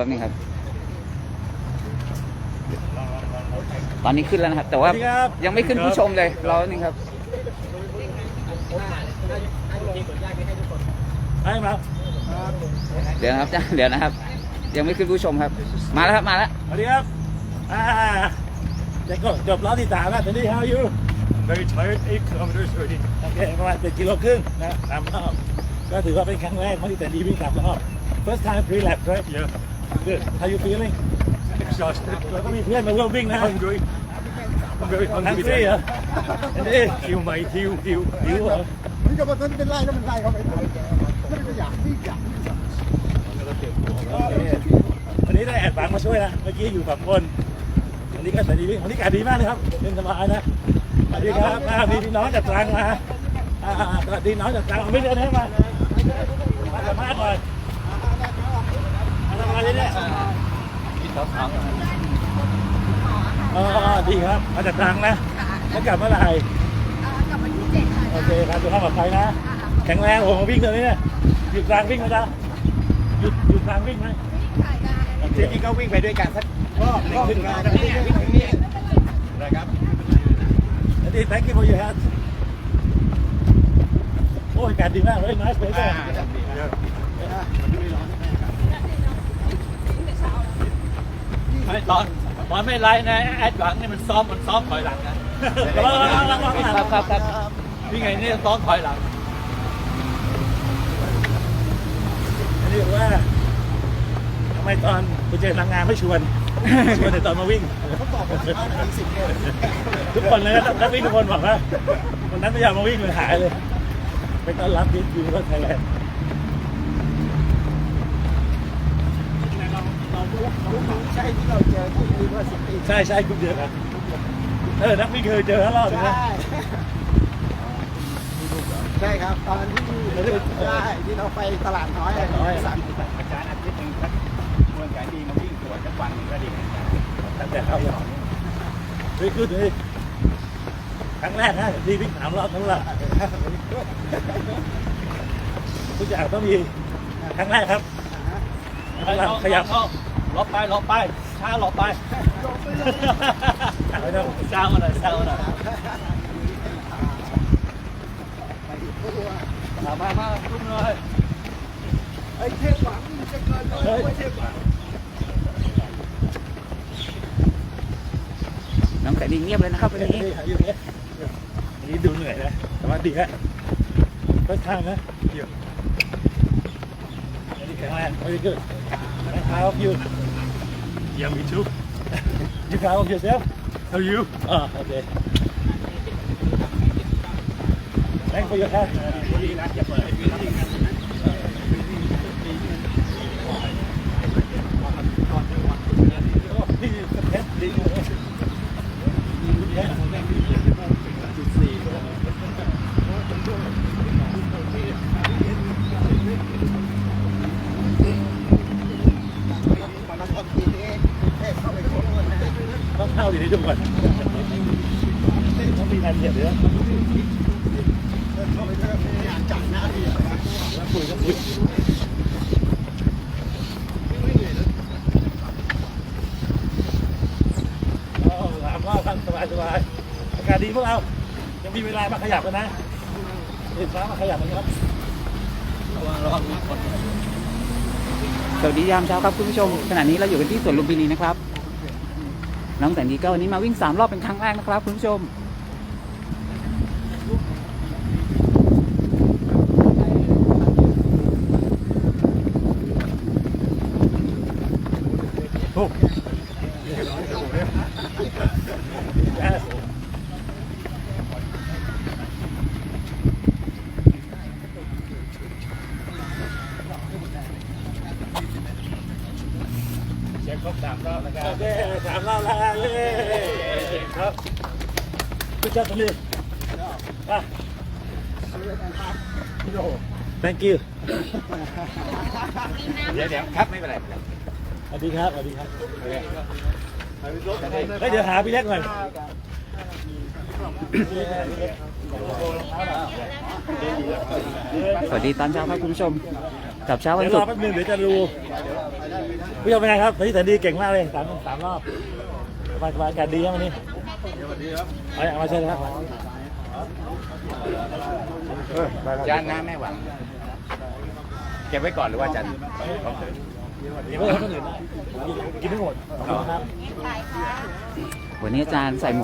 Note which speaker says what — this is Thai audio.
Speaker 1: ป๊บนึงครับ ตอนนี้ขึ้นแล้วนะครับ แต่ว่า
Speaker 2: สวัสดีครับ
Speaker 1: ยังไม่ขึ้นผู้ชมเลยรอหนึ่งครับ
Speaker 2: ให้มา
Speaker 1: เดี๋ยวนะครับเดี๋ยวนะครับ ยังไม่ขึ้นผู้ชมครับ มาแล้วครับมาแล้ว
Speaker 2: สวัสดีครับอ่าจะก็จบรอบที่สามแล้วตอนนี้ how are you
Speaker 3: Very tired, eight kilometers already.
Speaker 2: โอเคประมาณเจ็ดกิโลครึ่งนะสามรอบก็ถือว่าเป็นครั้งแรกที่แต่ดีวิ่งสามรอบ first time pre lap right
Speaker 3: Yeah,
Speaker 2: good how you feeling
Speaker 3: exhausted,
Speaker 2: เราก็มีเพื่อนมาร่วมวิ่งนะ
Speaker 3: hungry. I'm very
Speaker 2: ทั้ง
Speaker 3: hungry
Speaker 2: ฟรีเหรอ
Speaker 3: today.
Speaker 2: อันนี้
Speaker 3: Heal, mate, heal, heal.
Speaker 2: หิวเหรอ
Speaker 4: มันจะมาต้นเป็นไร่แล้วมันไร่เขาไปหมดไม่ได้อยากที่อยาก
Speaker 2: โอเควันนี้ได้แอดบังมาช่วยนะ เมื่อกี้อยู่ฝั่งบนวันนี้ก็สวัสดีวิ่งวันนี้อากาศดีมากเลยครับเป็นสบายนะสวัสดีครับอ่ามีพี่น้องจากตรังมาอ่าสวัสดีน้องจากตรังเอาไม่เดินให้มามาสัมภาษณ์หน่อยมาทำอะไร เนี่ยอ๋อดีครับ มาจากตรังนะแล้วกลับเมื่อไหร่
Speaker 5: กลับวันที่เจ็ดค่ะ
Speaker 2: โอเคครับดูข้าวปลอดภัยนะ แข็งแรงโอ้โหวิ่งเลยเนี่ยหยุดกลางวิ่งไหมจ๊ะหยุดหยุดกลางวิ่งไหม
Speaker 5: ถ่ายได้
Speaker 2: โอเค
Speaker 4: ที่เขาวิ่งไปด้วยกันสักรอบหนึ่งขึ้นมาแล้ววิ่งวิ่งนี่นะครับ
Speaker 2: อันนี้ thank you for your help โอ้ยอากาศดีมากเลย nice place เลย
Speaker 6: ไม่ตอนตอนไม่ไล่นะแอดหวังนี่มันซ้อมมันซ้อมถอยหลังนะ
Speaker 2: ระวังระวังระวังระวัง
Speaker 1: ครับครับครับ
Speaker 6: นี่ไงนี่ซ้อมถอยหลัง
Speaker 2: อันนี้บอกว่าทำไมตอนไปเจอนางงามไม่ชวน ชวนแต่ตอนมาวิ่ง
Speaker 4: เขาบอกว่าเขาถึงสิบโล
Speaker 2: ทุกคนเลยนะนักวิ่งทุกคนบอกว่าวันนั้นไม่อยากมาวิ่งเลยหายเลย ไปต้อนรับดิสยูนิเวอร์ไทยแลนด์
Speaker 4: ใช่ที่เราเจอที่ยูนิเวอร์ซิตี้
Speaker 2: ใช่ใช่กลุ่มเดียวกันเออนักวิ่งเคยเจอทั้งรอบเลย
Speaker 4: ใช่
Speaker 2: นะ
Speaker 4: ใช่ครับ ตอนที่ใช่ที่เราไปตลาดน้อยอะสั่ง
Speaker 3: อาจารย์อาทิตย์หนึ่งครับเมืองการดีมาวิ่งสวนกันวันหนึ่งก็ดี
Speaker 2: ตั้งแต่เข้าเลยเฮ้ยขึ้นเลยครั้งแรกนะที่วิ่งสามรอบทั้งรอบทุกอย่างต้องมีครั้งแรกครับครั้งแรกขยับ
Speaker 6: หลบไปหลบไป ช้าหลบไป
Speaker 2: ไม่ต้อง
Speaker 6: เศร้าหน่อยเศร้าหน่อยมามามาลุกหน่อย
Speaker 4: ไอ้เทพหวังจะเกินเลยไม่เทพหวัง
Speaker 1: น้องแต่ดีเงียบเลยนะครับวันนี้
Speaker 2: นี่อยู่เนี่ยนี่ดูเหนื่อยนะแต่ว่าดีฮะก็ทางนะเดี๋ยวอันนี้แข็งแรง very good and how of you
Speaker 3: Yeah, me too.
Speaker 2: you of yourself
Speaker 3: How are you?
Speaker 2: Ah, okay. Thanks for your help. ต้องเข้าอยู่ในทุกคนต้องมีอันเดียวเดี๋ยวแล้วคุยก็คุยอ๋อสามรอบครับสบายสบายอากาศดีพวกเรา ยังมีเวลามาขยับกันนะเห็นฟ้ามาขยับกันครับ
Speaker 6: ระวังระวังมีคน
Speaker 1: สวัสดียามเช้าครับคุณผู้ชมขณะนี้เราอยู่กันที่สวนลุมพินีนะครับ น้องแต่ดีก็วันนี้มาวิ่งสามรอบเป็นครั้งแรกนะครับคุณผู้ชม
Speaker 2: ช็คครบสามรอบนะครับโอเคสามรอบแล้วเย้ครับคุณเจ้าตรงนี้อะ thank you
Speaker 3: เดี๋ยวเดี๋ยวครับไม่เป็นไร
Speaker 2: สวัสดีครับสวัสดีครับเฮ้ยเดี๋ยวหาพี่เล็กหน่อย
Speaker 1: สวัสดีตอนเช้าครับคุณผู้ชมกับเช้าวัน
Speaker 2: เดี๋ยวร
Speaker 1: ศุ
Speaker 2: อก
Speaker 1: ร์
Speaker 2: แป๊บนึงเดี๋ยวจะดู พี่ชมเป็นไงครับวันนี้แสนดีเก่งมากเลยสามสามรอบสบายสบายอากาศดีครับวันนี้เอาเอามาเชิญครับ
Speaker 4: จานหน้าแม่หวังเก็บไว้ก่อนหรือว่าจัน
Speaker 2: เดี๋ยวเพื่อนคนอื่นกินไม่หมดขอบคุณครับ
Speaker 1: วันนี้อาจารย์ใส่หมวก